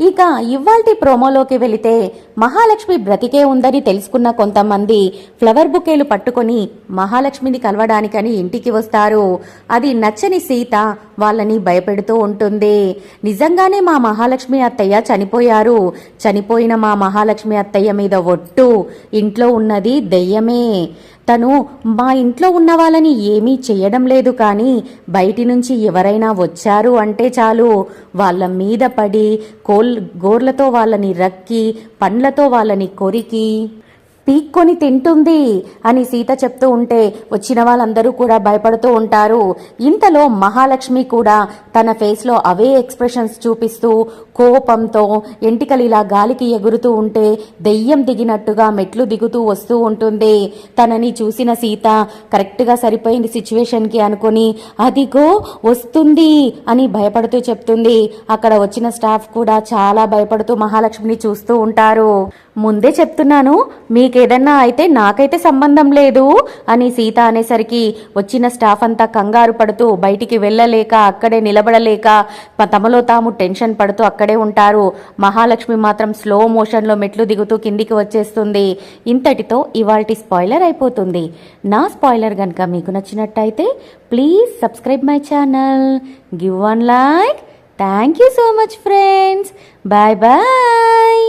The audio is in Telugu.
ఇక ఇవాల్టి ప్రోమోలోకి వెళితే మహాలక్ష్మి బ్రతికే ఉందని తెలుసుకున్న కొంతమంది ఫ్లవర్ బుకేలు పట్టుకొని మహాలక్ష్మిని కలవడానికని ఇంటికి వస్తారు. అది నచ్చని సీత వాళ్ళని భయపెడుతూ ఉంటుంది. నిజంగానే మా మహాలక్ష్మి అత్తయ్య చనిపోయారు. చనిపోయిన మా మహాలక్ష్మి అత్తయ్య మీద ఒట్టు. ఇంట్లో ఉన్నది దెయ్యమే. తను మా ఇంట్లో ఉన్న వాళ్ళని ఏమీ చేయడం లేదు కానీ బయటి నుంచి ఎవరైనా వచ్చారు అంటే చాలు. వాళ్ళ మీద పడి కోల్ గోర్లతో వాళ్ళని రక్కి పండ్లతో వాళ్ళని కొరికి. పీక్కొని తింటుంది అని సీత చెప్తూ ఉంటే వచ్చిన వాళ్ళందరూ కూడా భయపడుతూ ఉంటారు. ఇంతలో మహాలక్ష్మి కూడా తన ఫేస్లో అవే ఎక్స్ప్రెషన్స్ చూపిస్తూ కోపంతో ఎంటికలు ఇలా గాలికి ఎగురుతూ ఉంటే దెయ్యం దిగినట్టుగా మెట్లు దిగుతూ వస్తూ ఉంటుంది. తనని చూసిన సీత కరెక్ట్గా సరిపోయింది సిచ్యువేషన్కి అనుకొని అదిగో వస్తుంది అని భయపడుతూ చెప్తుంది. అక్కడ వచ్చిన స్టాఫ్ కూడా చాలా భయపడుతూ మహాలక్ష్మిని చూస్తూ ఉంటారు. ముందే చెప్తున్నాను మీకేదన్నా అయితే నాకైతే సంబంధం లేదు అని సీత అనేసరికి వచ్చిన స్టాఫ్ అంతా కంగారు పడుతూ బయటికి వెళ్ళలేక అక్కడే నిలబడలేక తమలో తాము టెన్షన్ పడుతూ అక్కడే ఉంటారు. మహాలక్ష్మి మాత్రం స్లో మోషన్లో మెట్లు దిగుతూ కిందికి వచ్చేస్తుంది. ఇంతటితో ఇవాల్టి స్పాయిలర్ అయిపోతుంది. నా స్పాయిలర్ కనుక మీకు నచ్చినట్టయితే please subscribe my channel. Give one like. Thank you so much friends. Bye bye.